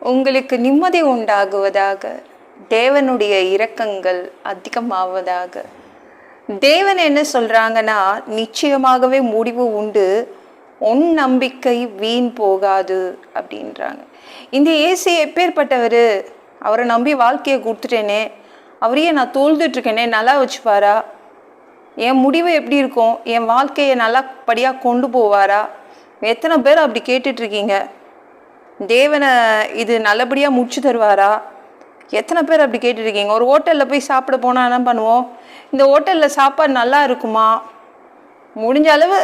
உங்களுக்கு நிம்மதி உண்டாகுவதாக தேவனுடைய இரக்கங்கள் அதிகமாவதாக. தேவன் என்ன சொல்கிறாங்கன்னா நிச்சயமாகவே முடிவு உண்டு. உன் நம்பிக்கை வீண் போகாது அப்படின்றாங்க. இந்த ஏசி எப்பேற்பட்டவர்? அவரை நம்பி வாழ்க்கையை கொடுத்துட்டேனே. அவரையே நான் தோழ்ந்துட்டுருக்கேனே நல்லா வச்சுப்பாரா? என் முடிவு எப்படி இருக்கும்? என் வாழ்க்கையை நல்லா படியாக கொண்டு போவாரா? எத்தனை பேர் அப்படி கேட்டுட்ருக்கீங்க தேவனை இது நல்லபடியாக முடிச்சு தருவாரா? எத்தனை பேர் அப்படி கேட்டுருக்கீங்க? ஒரு ஹோட்டலில் போய் சாப்பிட போனால் என்ன பண்ணுவோம்? இந்த ஹோட்டலில் சாப்பாடு நல்லா இருக்குமா? முடிஞ்ச அளவு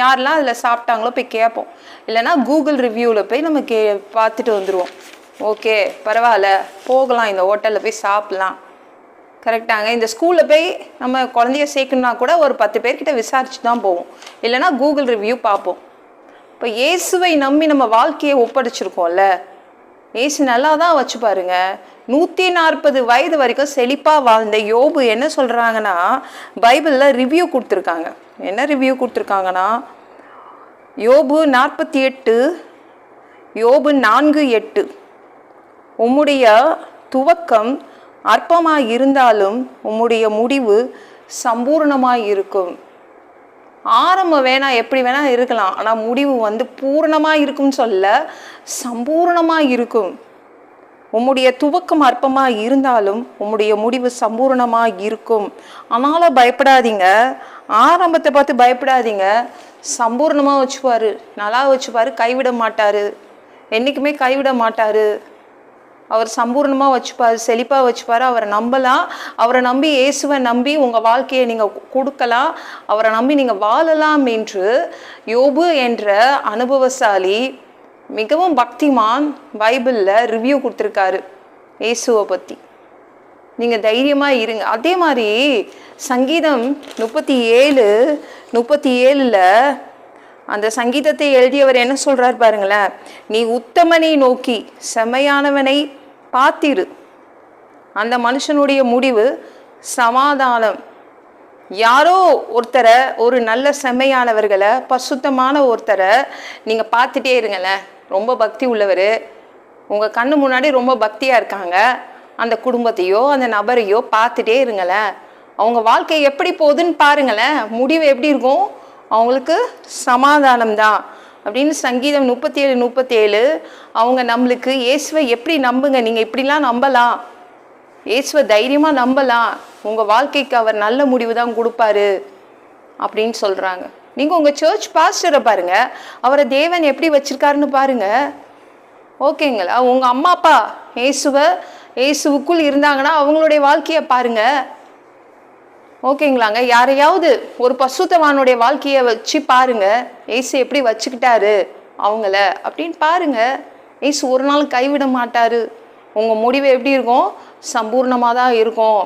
யாரெல்லாம் அதில் சாப்பிட்டாங்களோ போய் கேட்போம். இல்லைன்னா கூகுள் ரிவ்யூவில் போய் நம்ம கே பார்த்துட்டு வந்துடுவோம் ஓகே பரவாயில்ல போகலாம் இந்த ஹோட்டலில் போய் சாப்பிட்லாம். கரெக்டாங்க இந்த ஸ்கூலில் போய் நம்ம குழந்தைய சேர்க்கணுன்னா கூட ஒரு பத்து பேர்கிட்ட விசாரிச்சு தான் போவோம். இல்லைன்னா கூகுள் ரிவ்யூ பார்ப்போம். இப்போ இயேசுவை நம்பி நம்ம வாழ்க்கையை ஒப்படைச்சிருக்கோம்ல. இயேசு நல்லா தான் வச்சு பாருங்க. நூற்றி நாற்பது வயது வரைக்கும் செழிப்பாக வாழ்ந்த யோபு என்ன சொல்கிறாங்கன்னா பைபிளில் ரிவ்யூ கொடுத்துருக்காங்க. என்ன ரிவ்யூ கொடுத்துருக்காங்கன்னா யோபு நாற்பத்தி எட்டு யோபு நான்கு எட்டு. உம்முடைய துவக்கம் அற்பமாக இருந்தாலும் உம்முடைய முடிவு சம்பூர்ணமாக இருக்கும் ஆரம்பம் வேணால் எப்படி வேணால் இருக்கலாம். ஆனால் முடிவு வந்து பூரணமாக இருக்கும்னு சொல்ல சம்பூர்ணமாக இருக்கும். உம்முடைய துவக்கம் அற்பமாக இருந்தாலும் உம்முடைய முடிவு சம்பூர்ணமாக இருக்கும். ஆனாலும் பயப்படாதீங்க. ஆரம்பத்தை பார்த்து பயப்படாதீங்க. சம்பூர்ணமாக வச்சுப்பார். நல்லா வச்சுப்பார். கைவிட மாட்டார். என்றைக்குமே கைவிட மாட்டார். அவர் சம்பூர்ணமாக வச்சுப்பார் செழிப்பாக வச்சுப்பார். அவரை நம்பலாம். அவரை நம்பி இயேசுவை நம்பி உங்கள் வாழ்க்கையை நீங்கள் கொடுக்கலாம். அவரை நம்பி நீங்கள் வாழலாம் என்று யோபு என்ற அனுபவசாலி மிகவும் பக்திமான் பைபிளில் ரிவ்யூ கொடுத்துருக்காரு இயேசுவை பற்றி நீங்கள் தைரியமாக இருங்க. அதே மாதிரி சங்கீதம் முப்பத்தி ஏழு முப்பத்தி ஏழில் அந்த சங்கீதத்தை எழுதியவர் என்ன சொல்கிறார் பாருங்களேன். நீ உத்தமனை நோக்கி செம்மையானவனை பார்த்திரு அந்த மனுஷனுடைய முடிவு சமாதானம். யாரோ ஒருத்தரை ஒரு நல்ல செம்மையானவர்களை பசுத்தமான ஒருத்தரை நீங்கள் பார்த்துட்டே இருங்களேன். ரொம்ப பக்தி உள்ளவர். உங்கள் கண்ணு முன்னாடி ரொம்ப பக்தியாக இருக்காங்க. அந்த குடும்பத்தையோ அந்த நபரையோ பார்த்துட்டே இருங்களேன். அவங்க வாழ்க்கை எப்படி போகுதுன்னு பாருங்களேன். முடிவு எப்படி இருக்கும்? அவங்களுக்கு சமாதானம் தான் அப்படின்னு சங்கீதம் முப்பத்தி ஏழு முப்பத்தேழு. அவங்க நம்மளுக்கு இயேசுவை எப்படி நம்புங்க? நீங்கள் இப்படிலாம் நம்பலாம். இயேசுவை தைரியமாக நம்பலாம். உங்கள் வாழ்க்கைக்கு அவர் நல்ல முடிவு தான் கொடுப்பாரு. அப்படின்னு சொல்கிறாங்க நீங்கள் உங்கள் சர்ச் பாஸ்டரை பாருங்கள் அவரை தேவன் எப்படி வச்சுருக்காருன்னு பாருங்கள் ஓகேங்களா? உங்கள் அம்மா அப்பா இயேசுவை இயேசுவுக்குள் இருந்தாங்கன்னா அவங்களுடைய வாழ்க்கையை பாருங்கள் ஓகேங்களாங்க. யாரையாவது ஒரு பசுத்தவானுடைய வாழ்க்கையை வச்சு பாருங்க. ஏசு எப்படி வச்சுக்கிட்டாரு அவங்கள அப்படின்னு பாருங்க. ஏசு ஒரு நாள் கைவிட மாட்டாரு. உங்கள் முடிவு எப்படி இருக்கும்? சம்பூர்ணமாக தான் இருக்கும்.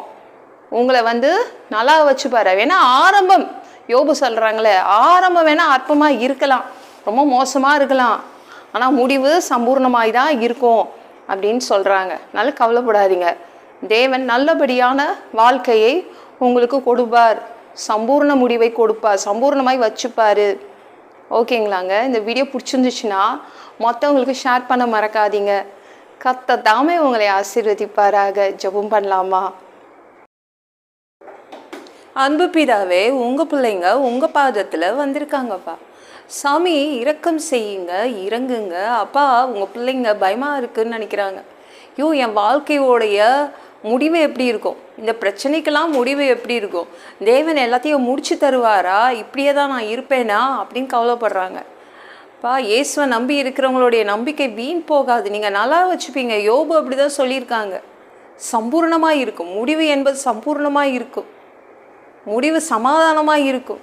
உங்களை வந்து நல்லா வச்சுப்பாரு வேணா ஆரம்பம் யோபு சொல்கிறாங்களே ஆரம்பம் வேணால் அற்பமாக இருக்கலாம். ரொம்ப மோசமாக இருக்கலாம். ஆனால் முடிவு சம்பூர்ணமாய் தான் இருக்கும் அப்படின்னு சொல்கிறாங்க நல்லா கவலைப்படாதீங்க. தேவன் நல்லபடியான வாழ்க்கையை உங்களுக்கு கொடுப்பார். சம்பூர்ண முடிவை கொடுப்பார். சம்பூர்ணமாய் வச்சுப்பார். ஓகேங்களாங்க? இந்த வீடியோ பிடிச்சிருந்துச்சுன்னா மற்றவங்களுக்கு ஷேர் பண்ண மறக்காதீங்க. கத்த தாமே உங்களை ஆசீர்வதிப்பாராக. ஜெபம் பண்ணலாமா? அன்பு பிதாவே உங்கள் பிள்ளைங்க உங்கள் பாதத்தில் வந்திருக்காங்கப்பா. சாமி இரக்கம் செய்யுங்க இறங்குங்க. அப்பா உங்கள் பிள்ளைங்க பயமாக இருக்குன்னு நினைக்கிறாங்க. ஐயோ என் வாழ்க்கையோடைய முடிவு எப்படி இருக்கும்? இந்த பிரச்சனைக்கெல்லாம் முடிவு எப்படி இருக்கும்? தேவன் எல்லாத்தையும் முடிச்சு தருவாரா? இப்படியே தான் நான் இருப்பேனா? அப்படின்னு கவலைப்படுறாங்க. பா இயேசுவை நம்பி இருக்கிறவங்களுடைய நம்பிக்கை வீண் போகாது. நீங்கள் நல்லா வச்சுப்பீங்க. யோபு அப்படி தான் சொல்லியிருக்காங்க. சம்பூர்ணமாக இருக்கும். முடிவு என்பது சம்பூர்ணமாக இருக்கும். முடிவு சமாதானமாக இருக்கும்.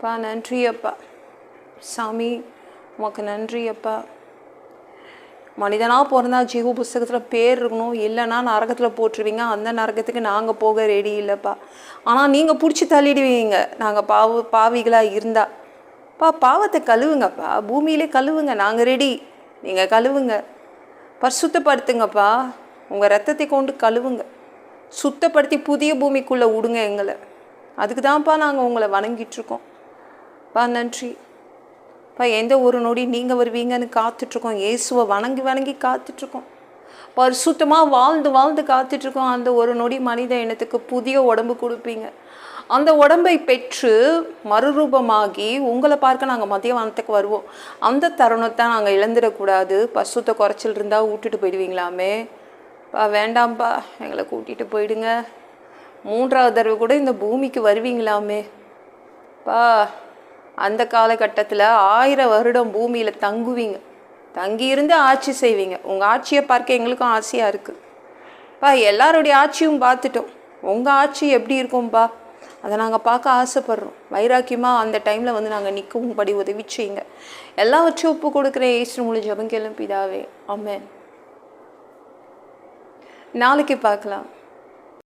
அப்பா நன்றி அப்பா. சாமி உமக்கு நன்றி அப்பா. மனிதனாக பிறந்தா ஜீவ புஸ்தகத்தில் பேர் இருக்கணும். இல்லைன்னா நரகத்தில் போட்டுருவீங்க. அந்த நரகத்துக்கு நாங்கள் போக ரெடி இல்லைப்பா. ஆனால் நீங்கள் பிடிச்சி தள்ளிடுவீங்க. நாங்கள் பாவ பாவிகளாக இருந்தால் பா பாவத்தை கழுவுங்கப்பா. பூமியிலே கழுவுங்க. நாங்கள் ரெடி நீங்கள் கழுவுங்க. பரிசுத்தப்படுத்துங்கப்பா. உங்கள் ரத்தத்தை கொண்டு கழுவுங்க. சுத்தப்படுத்தி புதிய பூமிக்குள்ளே விடுங்க எங்களை. அதுக்கு தான்ப்பா நாங்கள் உங்களை வணங்கிட்டுருக்கோம் பா நன்றி. பா எந்த ஒரு நொடி நீங்கள் வருவீங்கன்னு காத்துட்ருக்கோம். இயேசுவை வணங்கி வணங்கி காத்துட்ருக்கோம். பரிசுத்தமாக வாழ்ந்து வாழ்ந்து காத்துட்ருக்கோம். அந்த ஒரு நொடி மனித இனத்துக்கு புதிய உடம்பு கொடுப்பீங்க. அந்த உடம்பை பெற்று மறுரூபமாகி உங்களை பார்க்க நாங்கள் மதிய வானத்துக்கு வருவோம். அந்த தருணத்தை நாங்கள் இழந்துடக்கூடாது. பசுத்த குறைச்சல் இருந்தால் விட்டுட்டு போயிடுவீங்களாமே. பா வேண்டாம்ப்பா எங்களை கூட்டிகிட்டு போயிடுங்க. மூன்றாவது தடவை கூட இந்த பூமிக்கு வருவீங்களாமே. பா அந்த காலகட்டத்தில் ஆயிரம் வருடம் பூமியில் தங்குவீங்க. தங்கியிருந்து ஆட்சி செய்வீங்க. உங்கள் ஆட்சியை பார்க்க எங்களுக்கும் ஆசையாக இருக்குதுப்பா எல்லாருடைய ஆட்சியும் பார்த்துட்டோம். உங்கள் ஆட்சி எப்படி இருக்கும்பா? அதை நாங்கள் பார்க்க ஆசைப்படுறோம். வைராக்கியமாக அந்த டைமில் வந்து நாங்கள் நிற்கவும் படி உதவி செய்யுங்க. எல்லாவற்றையும் ஒப்பு கொடுக்குற ஏசு முழு ஜபம் பிதாவே. ஆமென். நாளைக்கு பார்க்கலாம்.